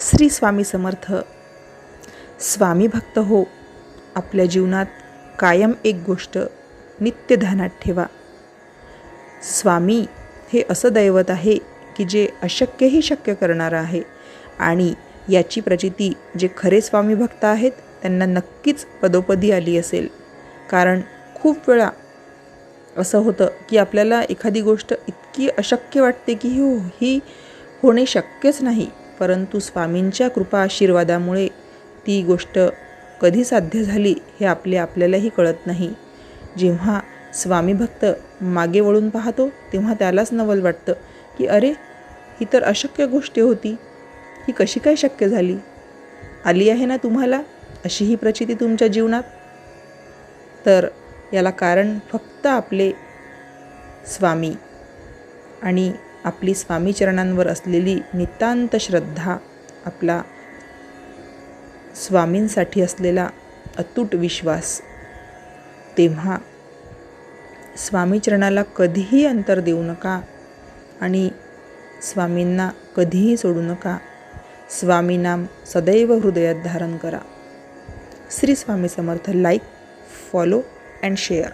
श्री स्वामी समर्थ. स्वामी भक्त हो आपल्या जीवनात कायम एक गोष्ट नित्य ध्यानात ठेवा. स्वामी हे असं दैवत आहे की जे अशक्यही शक्य करणारं आहे आणि याची प्रचिती जे खरे स्वामी भक्त आहेत त्यांना नक्कीच पदोपदी आली असेल. कारण खूप वेळा असं होतं की आपल्याला एखादी गोष्ट इतकी अशक्य वाटते की ही हो ही होणे शक्यच नाही. परंतु स्वामींच्या कृपा आशीर्वादामुळे ती गोष्ट कधी साध्य झाली हे आपले आपल्यालाही कळत नाही. जेव्हा स्वामी भक्त मागे वळून पाहतो तेव्हा त्यालाच नवल वाटतं की अरे ही तर अशक्य गोष्ट होती. ही कशी काय शक्य झाली? आली आहे ना तुम्हाला? अशी ही प्रचिती तुमच्या जीवनात? तर याला कारण फक्त आपले स्वामी आणि आपली स्वामीचरणांवर असलेली नितांत श्रद्धा आपला स्वामींसाठी असलेला अतूट विश्वास. तेव्हा स्वामीचरणाला कधीही अंतर देऊ नका आणि स्वामींना कधीही सोडू नका. स्वामी नाम सदैव हृदयात धारण करा. Shri Swami Samarth like follow and share